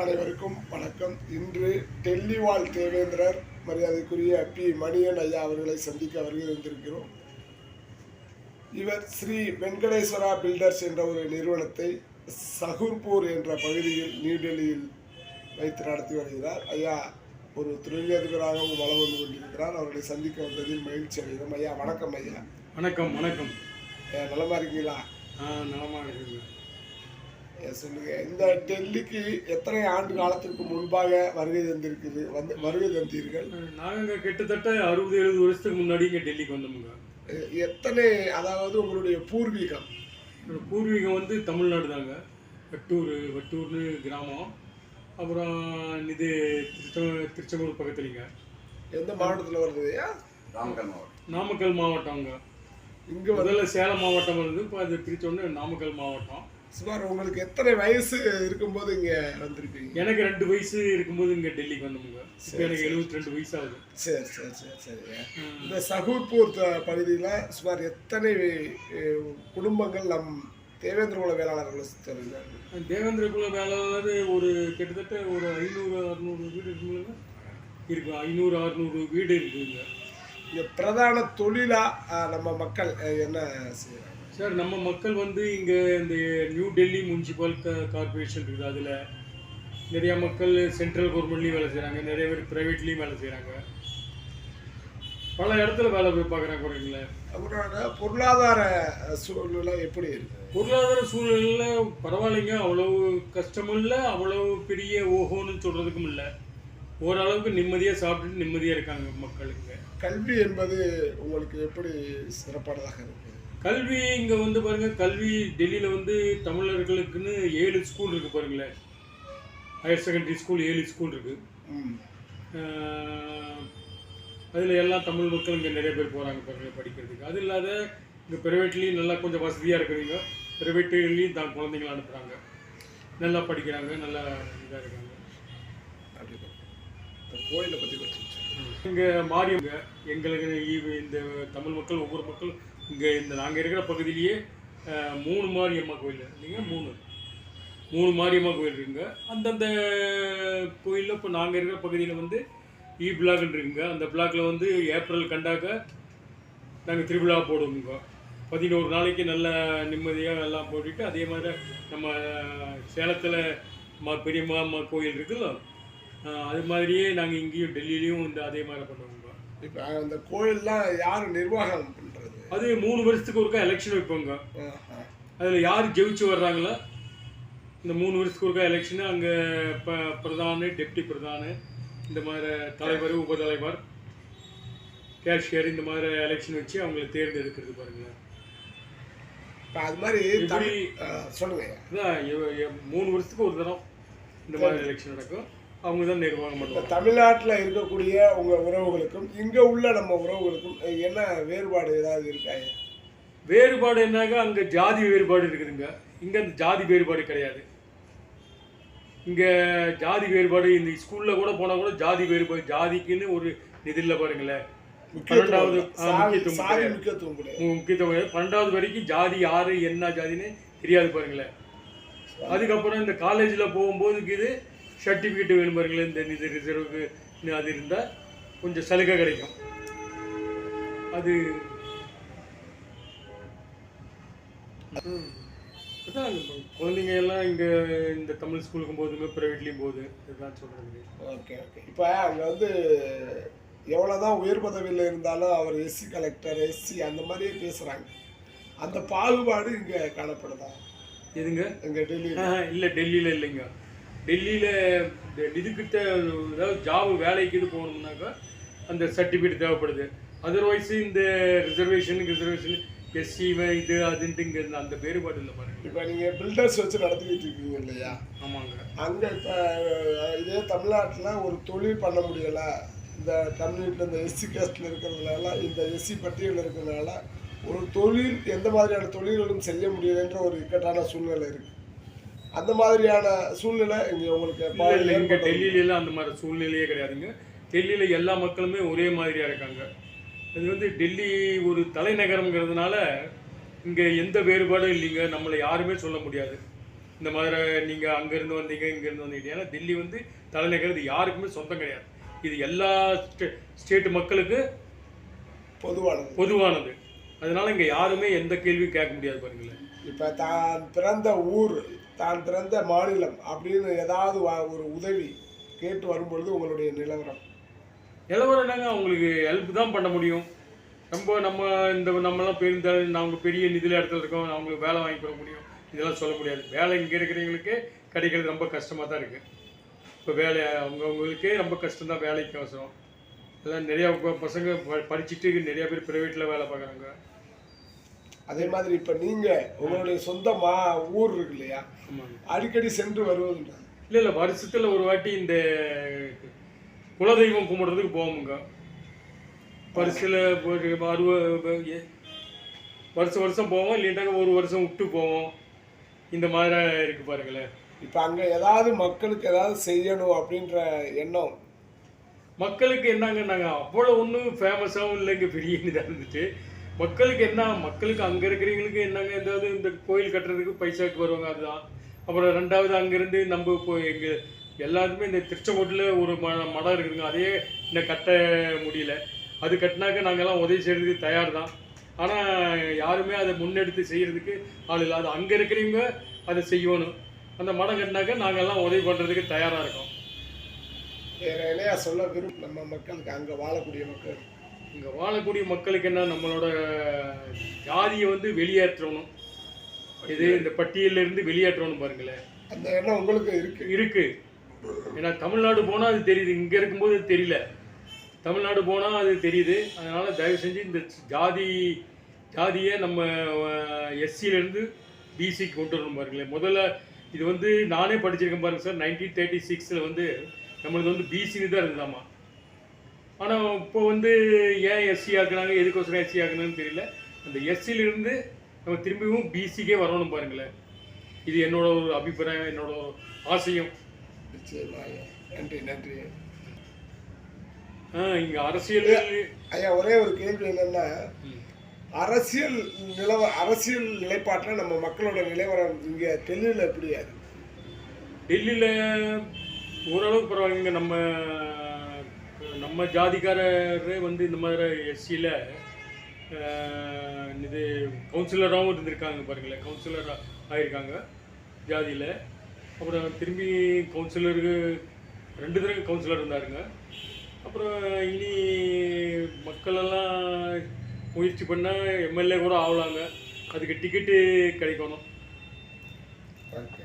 அனைவருக்கும் வணக்கம். இன்று டெல்லி வாழ் தேவேந்திரர் மரியாதைக்குரிய பி. மணியன் ஐயா அவர்களை சந்திக்க வருகை வந்திருக்கிறோம் இவர் ஸ்ரீ வெங்கடேஸ்வரா பில்டர்ஸ் என்ற ஒரு நிறுவனத்தை சகுர்பூர் என்ற பகுதியில் நியூ டெல்லியில் வைத்து நடத்தி வருகிறார். ஐயா ஒரு தொழிலதிபராகவும் வளம் வந்து கொண்டிருக்கிறார். அவர்களை சந்திக்க வந்ததில் மகிழ்ச்சி அடைகிறோம். ஐயா வணக்கம் ஐயா. வணக்கம் வணக்கம். நலமா இருக்கீங்களா? நலமாக இருக்குங்க ஏ, சொல்லுங்க. இந்த டெல்லிக்கு எத்தனை ஆண்டு காலத்திற்கு முன்பாக வருகை தந்திருக்குது? வந்து வருகை தந்தீர்கள்? நாங்கள் கிட்டத்தட்ட அறுபது எழுபது வருஷத்துக்கு முன்னாடி இங்கே டெல்லிக்கு வந்தோமுங்க. எத்தனை அதாவது உங்களுடைய பூர்வீகம்? என்னோட பூர்வீகம் வந்து தமிழ்நாடு தாங்க. வட்டூர் வட்டூர்னு கிராமம். அப்புறம் இது திருச்செ திருச்செங்கோடு பக்கத்துலிங்க. எந்த மாவட்டத்தில் வருது? ஐயா நாமக்கல் மாவட்டங்க இங்கே வந்து முதல்ல சேலம் மாவட்டம் இருந்து இப்போ அது பிரித்தோடனே நாமக்கல் மாவட்டம். சுமார் உங்களுக்கு எத்தனை வயசு இருக்கும்போது இங்கே வந்திருப்பீங்க எனக்கு ரெண்டு வயசு இருக்கும்போது இங்கே டெல்லிக்கு வந்தோமுங்க. எனக்கு எழுபத்தி ரெண்டு வயசு ஆகுது சரி சரி சரி. சரிங்க இந்த சகூர்பூர் பகுதியில் சுமார் எத்தனை குடும்பங்கள் நம் தேவேந்திர குல வேளாளர்களை தேவேந்திர குல வேளாளர் ஒரு கிட்டத்தட்ட ஒரு ஐநூறு அறுநூறு வீடு இருக்குங்களா இருக்கு ஐநூறு அறுநூறு வீடு இருக்குங்க இந்த பிரதான தொழிலாக நம்ம மக்கள் என்ன செய்கிறாங்க சார் நம்ம மக்கள் வந்து இங்கே இந்த நியூ டெல்லி முனிசிபல் கார்பரேஷன் இருக்குது. அதில் நிறையா மக்கள் சென்ட்ரல் கவர்மெண்ட்லேயும் வேலை செய்கிறாங்க நிறைய பேர் ப்ரைவேட்லேயும் வேலை செய்கிறாங்க பல இடத்துல வேலை போய் பார்க்குறாங்க குறைங்களேன் அவரோட பொருளாதார சூழ்நிலை எப்படி இருக்கு? பொருளாதார சூழ்நிலையில் பரவாயில்லைங்க. அவ்வளவு கஷ்டமும் இல்லை. அவ்வளவு பெரிய ஓஹோன்னு சொல்கிறதுக்கும் இல்லை. ஓரளவுக்கு நிம்மதியாக சாப்பிட்டுட்டு நிம்மதியாக இருக்காங்க மக்களுங்க கல்வி என்பது உங்களுக்கு எப்படி சிறப்பானதாக இருக்கு? கல்வி இங்கே வந்து பாருங்க கல்வி டெல்லியில் வந்து தமிழர்களுக்குன்னு ஏழு ஸ்கூல் இருக்குது பாருங்களேன். ஹையர் செகண்டரி ஸ்கூல் ஏழு ஸ்கூல் இருக்குது அதில் எல்லாம் தமிழ் மக்கள் இங்கே நிறைய பேர் போகிறாங்க பாருங்க படிக்கிறதுக்கு. அது இல்லாத இங்கே ப்ரைவேட்லேயும் நல்லா கொஞ்சம் வசதியாக இருக்குதுங்க ப்ரைவேட்லேயும் தான் குழந்தைங்கள அனுப்புகிறாங்க நல்லா படிக்கிறாங்க நல்லா இதாக இருக்காங்க. கோயிலை பற்றி. இங்கே மாரியங்க எங்களுக்கு இந்த தமிழ் மக்கள் ஒவ்வொரு மக்கள் இங்கே இந்த நாங்கள் இருக்கிற பகுதியிலேயே மூணு மாரியம்மா கோயில். இல்லைங்க மூணு. மூணு மாரியம்மா கோயில் இருக்குங்க. அந்தந்த கோயிலில் இப்போ நாங்கள் இருக்கிற பகுதியில் வந்து இ பிளாக்னு இருக்குங்க. அந்த பிளாக்ல வந்து ஏப்ரல் கண்டாக்க நாங்கள் திருவிழா போடுவோங்க பதினோரு நாளைக்கு நல்ல நிம்மதியாக எல்லாம் போட்டுட்டு அதே மாதிரி நம்ம சேலத்தில் மா பெரியம்மா அம்மா கோயில் இருக்குல்ல அது மாதிரியே நாங்கள் இங்கேயும் டெல்லியிலையும் இந்த அதே மாதிரி பண்ணுவோங்க இப்போ அந்த கோயில்லாம் யார் நிர்வாகம் பண்ணுறது அது மூணு வருஷத்துக்கு ஒருக்கா எலெக்ஷன் வைப்போங்க. அதில் யார் ஜெயிச்சு வர்றாங்களோ இந்த மூணு வருஷத்துக்கு ஒருக்கா எலெக்ஷனு அங்கே இப்போ பிரதான டெப்டி பிரதான இந்த மாதிரி தலைவர் உபதலைவர் கேஷியர் இந்த மாதிரி எலெக்ஷன் வச்சு அவங்கள தேர்ந்தெடுக்கிறது பாருங்களேன் இப்போ அது மாதிரி இப்படி சொல்லுங்க மூணு வருஷத்துக்கு ஒரு தரம் இந்த மாதிரி எலெக்ஷன் நடக்கும். அவங்க தான் நிர்வாகம் பண்ணுவாங்க. தமிழ்நாட்டில் இருக்கக்கூடிய உங்கள் உறவுகளுக்கும் இங்கே உள்ள நம்ம உறவுகளுக்கும் என்ன வேறுபாடு ஏதாவது இருக்காங்க வேறுபாடு என்னங்க அங்கே ஜாதி வேறுபாடு இருக்குதுங்க. இங்கே அந்த ஜாதி வேறுபாடு கிடையாது. இங்கே ஜாதி வேறுபாடு இந்த ஸ்கூலில் கூட போனால் கூட ஜாதி வேறுபாடு ஜாதிக்குன்னு ஒரு இதில் பாருங்களேன். பன்னெண்டாவது முக்கியத்துவம். முக்கியத்துவம். பன்னெண்டாவது வரைக்கும் ஜாதி யாரு என்ன ஜாதின்னு தெரியாது பாருங்களேன். அதுக்கப்புறம் இந்த காலேஜில் போகும்போது இது சர்டிஃபிகேட் வேணும் பாருங்களேன் இந்த இது ரிசர்வுக்கு அது இருந்தால் கொஞ்சம் சலுகை கிடைக்கும். அது அதான் குழந்தைங்க எல்லாம் இங்கே இந்த தமிழ் ஸ்கூலுக்கு போகுதுங்க ப்ரைவேட்லேயும் போகுது இதுதான் சொல்கிறது ஓகே ஓகே. இப்போ அங்கே வந்து எவ்வளோதான் உயர் பதவியில் இருந்தாலும் அவர் எஸ்சி கலெக்டர் எஸ்சி அந்த மாதிரியே பேசுகிறாங்க அந்த பாகுபாடு இங்கே காணப்படுதா? எதுங்க? இங்கே ஆஹா, இல்ல டெல்லியில இல்லைங்க. டெல்லியில இதுக்கிட்ட அதாவது ஜாப் வேலைக்கு இது போகணும்னாக்கா அந்த சர்டிஃபிகேட் தேவைப்படுது. அதர்வைஸ் இந்த ரிசர்வேஷன் ரிசர்வேஷன் எஸ்சி இது அதுன்ட்டு இங்க இந்த அந்த வேறுபாடு இல்லை பாருங்க. இப்போ நீங்கள் பில்டர்ஸ் வச்சு நடத்திக்கிட்டு இருக்கீங்க இல்லையா? ஆமாங்க. அங்கே இப்போ இதே தமிழ்நாட்டில் ஒரு தொழில் பண்ண முடியலை. இந்த கம்யூனிட்டியில் இந்த எஸ்சி கேஸ்டில் இருக்கிறதுனால இந்த எஸ்சி பட்டியலில் இருக்கிறதுனால ஒரு தொழில் எந்த மாதிரியான தொழில்களும் செய்ய முடியலைன்ற ஒரு இக்கட்டான சூழ்நிலை இருக்குது அந்த மாதிரியான சூழ்நிலை இங்கே உங்களுக்கு இங்க டெல்லியில எல்லாம் அந்த மாதிரி சூழ்நிலையே கிடையாதுங்க. டெல்லியில எல்லா மக்களுமே ஒரே மாதிரியா இருக்காங்க. அது வந்து டெல்லி ஒரு தலைநகரம்ங்கிறதுனால இங்க எந்த வேறுபாடும் இல்லைங்க. நம்மளை யாருமே சொல்ல முடியாது. இந்த மாதிரி நீங்கள் அங்கேருந்து வந்தீங்க இங்கேருந்து வந்தீங்க. ஏன்னா டெல்லி வந்து தலைநகர் இது யாருக்குமே சொந்தம் கிடையாது. இது எல்லா ஸ்டே ஸ்டேட் மக்களுக்கு பொதுவானது. பொதுவானது. அதனால இங்கே யாருமே எந்த கேள்வியும் கேட்க முடியாது பாருங்களேன். இப்போ தான் பிறந்த ஊர் தான் பிறந்த மாநிலம் அப்படின்னு ஏதாவது ஒரு உதவி கேட்டு வரும்பொழுது உங்களுடைய நிலவரம்? நிலவரம் என்னங்க? அவங்களுக்கு ஹெல்ப் தான் பண்ண முடியும். ரொம்ப நம்ம இந்த நம்மலாம் பெரிய நாங்கள் பெரிய நிதியில் இடத்துல இருக்கோம். அவங்களுக்கு வேலை வாங்கி கொடுக்க முடியும். இதெல்லாம் சொல்ல முடியாது. வேலை இங்கே இருக்கிறவங்களுக்கு கிடைக்கிறது ரொம்ப கஷ்டமாக தான் இருக்குது இப்போ வேலை அவங்கவுங்களுக்கே ரொம்ப கஷ்டம் தான் வேலைக்கு அவசரம். எல்லாம் நிறையா பசங்க ப- படிச்சுட்டு நிறையா பேர் ப்ரைவேட்டில் வேலை பார்க்குறாங்க. அதே மாதிரி இப்போ நீங்கள் உங்களுடைய சொந்த மா ஊர் இருக்கு இல்லையா? அடிக்கடி சென்று வருவதுண்டா? இல்லை இல்லை வருஷத்தில் ஒரு வாட்டி இந்த குலதெய்வம் கும்பிட்றதுக்கு போவோமுங்க. வருஷத்தில் அறுபது வருஷம் வருஷம் போவோம் இல்லைன்னாக்க ஒரு வருஷம் விட்டு போவோம். இந்த மாதிரி இருக்கு பாருங்களேன். இப்போ அங்கே ஏதாவது மக்களுக்கு ஏதாவது செய்யணும் அப்படின்ற எண்ணம்? மக்களுக்கு என்னங்க நாங்கள் அவ்வளோ ஒன்றும் ஃபேமஸாகவும் இல்லைங்க பெரிய இதாக இருந்துச்சு மக்களுக்கு என்ன மக்களுக்கு அங்கே இருக்கிறவங்களுக்கு என்னங்க ஏதாவது இந்த கோயில் கட்டுறதுக்கு பைசாக்கு வருவாங்க அதுதான். அப்புறம் ரெண்டாவது அங்கேருந்து நம்ம இப்போ எங்கள் எல்லாருமே இந்த திருச்செங்கோட்டில் ஒரு ம மடம் இருக்குதுங்க. அதையே இன்னும் கட்ட முடியல. அது கட்டினாக்க நாங்கள்லாம் உதவி செய்கிறதுக்கு தயார் தான் ஆனால் யாருமே அதை முன்னெடுத்து செய்கிறதுக்கு ஆள் இல்லை. அது அங்கே இருக்கிறவங்க அதை செய்யணும். அந்த மடம் கட்டினாக்க நாங்கள்லாம் உதவி பண்ணுறதுக்கு தயாராக இருக்கோம். வேற என்னையா சொல்ல விரும்ப நம்ம மக்களுக்கு அங்கே வாழக்கூடிய மக்கள்? இங்கே வாழக்கூடிய மக்களுக்கு என்ன நம்மளோட ஜாதியை வந்து வெளியேற்றணும். இது இந்த பட்டியல்ல இருந்து வெளியேற்றணும் பாருங்களேன். அந்த எண்ணம் உங்களுக்கு இருக்கு. இருக்கு. ஏன்னா தமிழ்நாடு போனால் அது தெரியுது. இங்கே இருக்கும்போது அது தெரியல. தமிழ்நாடு போனால் அது தெரியுது. அதனால தயவு செஞ்சு இந்த ஜாதி ஜாதியை நம்ம எஸ்சியிலேருந்து பிசிக்கு கொண்டு வரணும் பாருங்களேன். முதல்ல இது வந்து நானே படிச்சிருக்கேன் பாருங்க சார். நைன்டீன் தேர்ட்டி சிக்ஸில் வந்து நம்மளுக்கு வந்து பிசின்னு தான் இருந்ததாமா. ஆனால் இப்போ வந்து ஏன் எஸ்சி ஆக்குனாங்க? எதுக்கோசரம் எஸ்சி ஆக்குனாங்கன்னு தெரியல. அந்த எஸ்சியிலிருந்து நம்ம திரும்பியும் பிசிக்கே வரணும் பாருங்களேன். இது என்னோட ஒரு அபிப்பிராயம் என்னோட ஒரு ஆசையும். நன்றி நன்றி. இங்கே அரசியல் ஐயா ஒரே ஒரு கேள்வி என்னன்னா. அரசியல் நிலவ அரசியல் நிலைப்பாட்டில் நம்ம மக்களோட நிலவரம் இங்கே டெல்லியில் எப்படி அது டெல்லியில் ஓரளவுக்கு பரவாயில்லைங்க. நம்ம நம்ம ஜாதிக்காரரே வந்து இந்த மாதிரி எஸ்சியில் இது கவுன்சிலராகவும் இருந்திருக்காங்க பாருங்களேன் கவுன்சிலராக ஆகியிருக்காங்க ஜாதியில். அப்புறம் திரும்பி கவுன்சிலருக்கு ரெண்டு தடவை கவுன்சிலர் இருந்தாருங்க. அப்புறம் இனி மக்களெல்லாம் முயற்சி பண்ணால் எம்எல்ஏ கூட ஆகலாங்க. அதுக்கு டிக்கெட்டு கிடைக்கணும். ஓகே